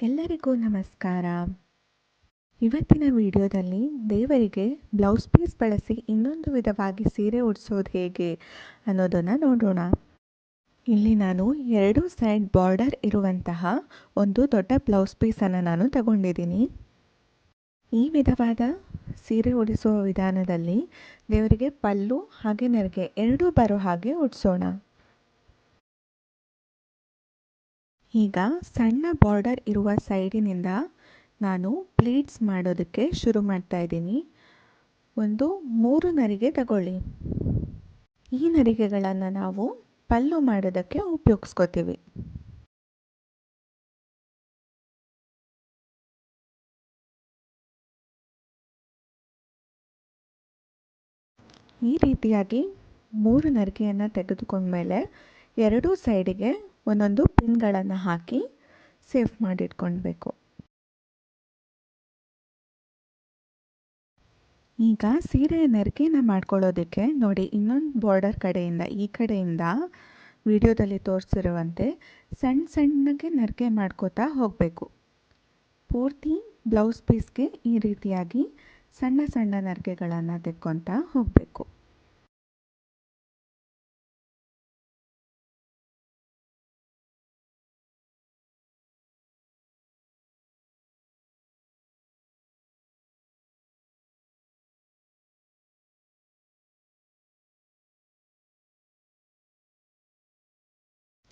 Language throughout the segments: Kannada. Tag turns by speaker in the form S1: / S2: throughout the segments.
S1: ಎಲ್ಲರಿಗೂ ನಮಸ್ಕಾರ. ಇವತ್ತಿನ ವಿಡಿಯೋದಲ್ಲಿ ದೇವರಿಗೆ ಬ್ಲೌಸ್ ಪೀಸ್ ಬಳಸಿ ಇನ್ನೊಂದು ವಿಧವಾಗಿ ಸೀರೆ ಉಡಿಸೋದು ಹೇಗೆ ಅನ್ನೋದನ್ನು ನೋಡೋಣ. ಇಲ್ಲಿ ನಾನು ಎರಡು ಸೈಡ್ ಬಾರ್ಡರ್ ಇರುವಂತಹ ಒಂದು ದೊಡ್ಡ ಬ್ಲೌಸ್ ಪೀಸನ್ನು ನಾನು ತಗೊಂಡಿದ್ದೀನಿ. ಈ ವಿಧವಾದ ಸೀರೆ ಉಡಿಸುವ ವಿಧಾನದಲ್ಲಿ ದೇವರಿಗೆ ಪಲ್ಲು ಹಾಗೆ ನೆರಿಗೆ ಎರಡೂ ಬರೋ ಹಾಗೆ ಉಡಿಸೋಣ. ಈಗ ಸಣ್ಣ ಬಾರ್ಡರ್ ಇರುವ ಸೈಡಿನಿಂದ ನಾನು ಪ್ಲೀಟ್ಸ್ ಮಾಡೋದಕ್ಕೆ ಶುರು ಮಾಡ್ತಾ ಇದ್ದೀನಿ. ಒಂದು ಮೂರು ನರಿಗೆ ತಗೊಳ್ಳಿ. ಈ ನರಿಗೆಗಳನ್ನು ನಾವು ಪಲ್ಲು ಮಾಡೋದಕ್ಕೆ ಉಪಯೋಗಿಸ್ಕೋತೀವಿ. ಈ ರೀತಿಯಾಗಿ ಮೂರು ನರಿಗೆಯನ್ನು ತೆಗೆದುಕೊಂಡ್ಮೇಲೆ ಎರಡೂ ಸೈಡಿಗೆ ಒಂದೊಂದು ಪಿನ್ಗಳನ್ನು ಹಾಕಿ ಸೇಫ್ ಮಾಡಿಟ್ಕೊಳ್ಬೇಕು. ಈಗ ಸೀರೆಯ ನೆರಿಗೆನ ಮಾಡ್ಕೊಳ್ಳೋದಕ್ಕೆ ನೋಡಿ ಇನ್ನೊಂದು ಬಾರ್ಡರ್ ಕಡೆಯಿಂದ, ಈ ಕಡೆಯಿಂದ ವಿಡಿಯೋದಲ್ಲಿ ತೋರಿಸಿರುವಂತೆ ಸಣ್ಣ ಸಣ್ಣಗೆ ನೆರಿಗೆ ಮಾಡ್ಕೋತಾ ಹೋಗಬೇಕು. ಪೂರ್ತಿ ಬ್ಲೌಸ್ ಪೀಸ್ಗೆ ಈ ರೀತಿಯಾಗಿ ಸಣ್ಣ ಸಣ್ಣ ನೆರಿಗೆಗಳನ್ನು ತೆಕ್ಕೊತಾ ಹೋಗಬೇಕು.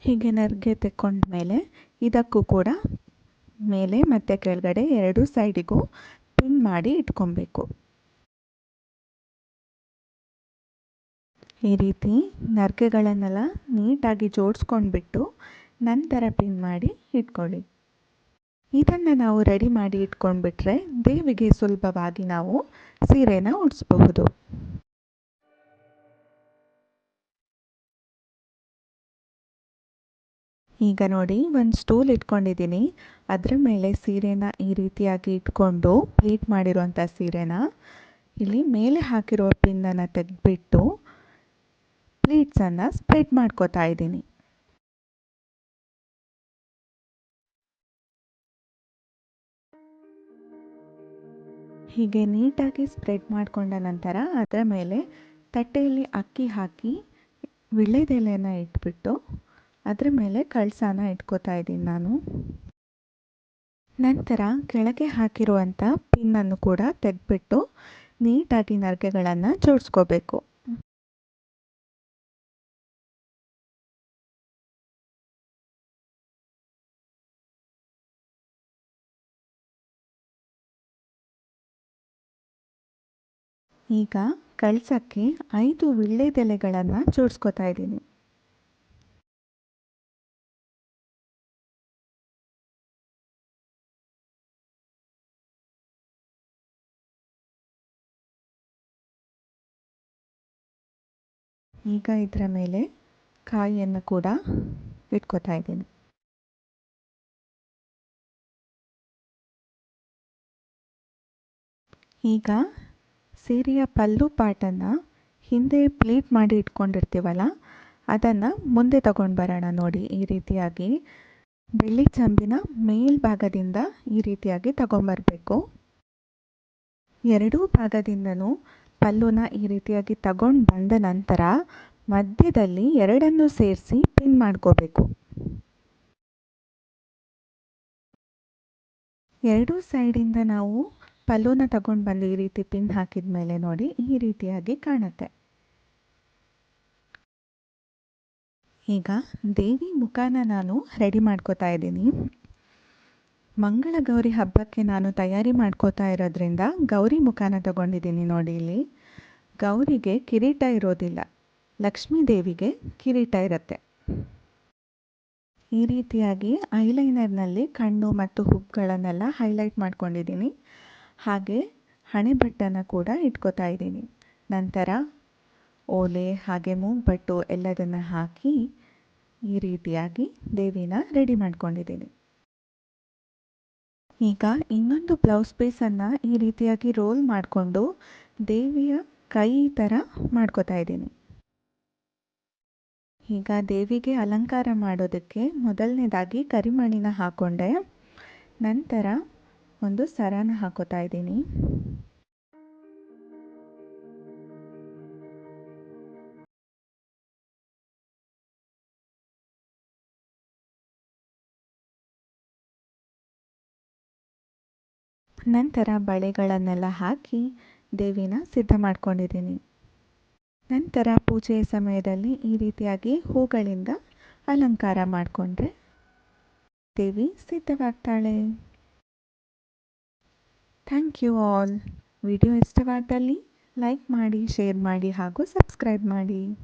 S1: ಹೀಗೆ ನರ್ಗೆ ತೆಕ್ಕೊಂಡ್ಮೇಲೆ ಇದಕ್ಕೂ ಕೂಡ ಮೇಲೆ ಮತ್ತು ಕೆಳಗಡೆ ಎರಡು ಸೈಡಿಗೂ ಪಿನ್ ಮಾಡಿ ಇಟ್ಕೊಬೇಕು. ಈ ರೀತಿ ನರ್ಗೆಗಳನ್ನೆಲ್ಲ ನೀಟಾಗಿ ಜೋಡಿಸ್ಕೊಂಡ್ಬಿಟ್ಟು ನಂತರ ಪಿನ್ ಮಾಡಿ ಇಟ್ಕೊಳ್ಳಿ. ಇದನ್ನು ನಾವು ರೆಡಿ ಮಾಡಿ ಇಟ್ಕೊಂಡ್ಬಿಟ್ರೆ ದೇವಿಗೆ ಸುಲಭವಾಗಿ ನಾವು ಸೀರೆನ ಉಡಿಸ್ಬಹುದು. ಈಗ ನೋಡಿ, ಒಂದು ಸ್ಟೂಲ್ ಇಟ್ಕೊಂಡಿದ್ದೀನಿ. ಅದರ ಮೇಲೆ ಸೀರೆನ ಈ ರೀತಿಯಾಗಿ ಇಟ್ಕೊಂಡು ಪ್ಲೀಟ್ ಮಾಡಿರುವಂಥ ಸೀರೆನ ಇಲ್ಲಿ ಮೇಲೆ ಹಾಕಿರೋ ಪಿನ್ನನ್ನು ತೆಗೆದುಬಿಟ್ಟು ಪ್ಲೀಟ್ಸನ್ನು ಸ್ಪ್ರೆಡ್ ಮಾಡ್ಕೋತಾ ಇದ್ದೀನಿ. ಹೀಗೆ ನೀಟಾಗಿ ಸ್ಪ್ರೆಡ್ ಮಾಡಿಕೊಂಡ ನಂತರ ಅದರ ಮೇಲೆ ತಟ್ಟೆಯಲ್ಲಿ ಅಕ್ಕಿ ಹಾಕಿ, ವಿಳ್ಳೆದೆಲೆನ ಇಟ್ಬಿಟ್ಟು ಅದರ ಮೇಲೆ ಕಳಸಾನ ಇಟ್ಕೋತಾ ಇದ್ದೀನಿ ನಾನು. ನಂತರ ಕೆಳಗೆ ಹಾಕಿರುವಂಥ ಪಿನ್ನನ್ನು ಕೂಡ ತೆಗೆದ್ಬಿಟ್ಟು ನೀಟಾಗಿ ನರ್ಗೆಗಳನ್ನು ಜೋಡಿಸ್ಕೋಬೇಕು. ಈಗ ಕಳಸಕ್ಕೆ ಐದು ವಿಳ್ಳೆದೆಲೆಗಳನ್ನು ಜೋಡಿಸ್ಕೋತಾ ಇದ್ದೀನಿ. ಈಗ ಇದರ ಮೇಲೆ ಕಾಯಿಯನ್ನು ಕೂಡ ಇಟ್ಕೋತಾ ಇದ್ದೀನಿ. ಈಗ ಸೀರೆಯ ಪಲ್ಲು ಪಾಟನ್ನು ಹಿಂದೆ ಪ್ಲೀಟ್ ಮಾಡಿ ಇಟ್ಕೊಂಡಿರ್ತೀವಲ್ಲ, ಅದನ್ನು ಮುಂದೆ ತಗೊಂಡು ಬರೋಣ ನೋಡಿ. ಈ ರೀತಿಯಾಗಿ ಬೆಳ್ಳಿ ಚಂಬಿನ ಮೇಲ್ಭಾಗದಿಂದ ಈ ರೀತಿಯಾಗಿ ತಗೊಂಬರಬೇಕು ಎರಡೂ ಭಾಗದಿಂದನೂ ಪಲ್ಲುನ ಈ ರೀತಿಯಾಗಿ ತಗೊಂಡು ಬಂದ ನಂತರ ಮಧ್ಯದಲ್ಲಿ ಎರಡನ್ನು ಸೇರಿಸಿ ಪಿನ್ ಮಾಡ್ಕೋಬೇಕು. ಎರಡೂ ಸೈಡಿಂದ ನಾವು ಪಲ್ಲುನ ತಗೊಂಡು ಬಂದು ಈ ರೀತಿ ಪಿನ್ ಹಾಕಿದ ಮೇಲೆ ನೋಡಿ ಈ ರೀತಿಯಾಗಿ ಕಾಣುತ್ತೆ. ಈಗ ದೇವಿ ಮುಖಾನ ನಾನು ರೆಡಿ ಮಾಡ್ಕೋತಾ ಇದ್ದೀನಿ. ಮಂಗಳ ಗೌರಿ ಹಬ್ಬಕ್ಕೆ ನಾನು ತಯಾರಿ ಮಾಡ್ಕೋತಾ ಇರೋದ್ರಿಂದ ಗೌರಿ ಮುಖಾನ ತಗೊಂಡಿದ್ದೀನಿ ನೋಡಿ ಇಲ್ಲಿ. ಗೌರಿಗೆ ಕಿರೀಟ ಇರೋದಿಲ್ಲ. ಲಕ್ಷ್ಮೀ ದೇವಿಗೆ ಕಿರೀಟ ಇರುತ್ತೆ. ಈ ರೀತಿಯಾಗಿ ಐಲೈನರ್ನಲ್ಲಿ ಕಣ್ಣು ಮತ್ತು ಹುಬ್ಬುಗಳನ್ನೆಲ್ಲ ಹೈಲೈಟ್ ಮಾಡ್ಕೊಂಡಿದ್ದೀನಿ. ಹಾಗೆ ಹಣೆಬಟ್ಟನ್ನು ಕೂಡ ಇಟ್ಕೋತಾ ಇದ್ದೀನಿ. ನಂತರ ಓಲೆ ಹಾಗೆ ಮೂಗ್ಬಟ್ಟು ಎಲ್ಲದನ್ನು ಹಾಕಿ ಈ ರೀತಿಯಾಗಿ ದೇವಿನ ರೆಡಿ ಮಾಡ್ಕೊಂಡಿದ್ದೀನಿ. ಈಗ ಇನ್ನೊಂದು ಬ್ಲೌಸ್ ಪೀಸನ್ನು ಈ ರೀತಿಯಾಗಿ ರೋಲ್ ಮಾಡಿಕೊಂಡು ದೇವಿಯ ಕೈ ಥರ ಮಾಡ್ಕೋತಾ ಇದ್ದೀನಿ. ಈಗ ದೇವಿಗೆ ಅಲಂಕಾರ ಮಾಡೋದಕ್ಕೆ ಮೊದಲನೇದಾಗಿ ಕರಿಮಣಿನ ಹಾಕ್ಕೊಂಡೆ ನಂತರ ಒಂದು ಸರನ ಹಾಕೋತಾ ಇದ್ದೀನಿ. ನಂತರ ಬಳೆಗಳನ್ನೆಲ್ಲ ಹಾಕಿ ದೇವಿನ ಸಿದ್ಧ ಮಾಡ್ಕೊಂಡಿದ್ದೀನಿ. ನಂತರ ಪೂಜೆಯ ಸಮಯದಲ್ಲಿ ಈ ರೀತಿಯಾಗಿ ಹೂಗಳಿಂದ ಅಲಂಕಾರ ಮಾಡಿಕೊಂಡ್ರೆ ದೇವಿ ಸಿದ್ಧವಾಗ್ತಾಳೆ. Thank you all. ವಿಡಿಯೋ ಇಷ್ಟವಾದಲ್ಲಿ ಲೈಕ್ ಮಾಡಿ, ಶೇರ್ ಮಾಡಿ ಹಾಗೂ ಸಬ್ಸ್ಕ್ರೈಬ್ ಮಾಡಿ.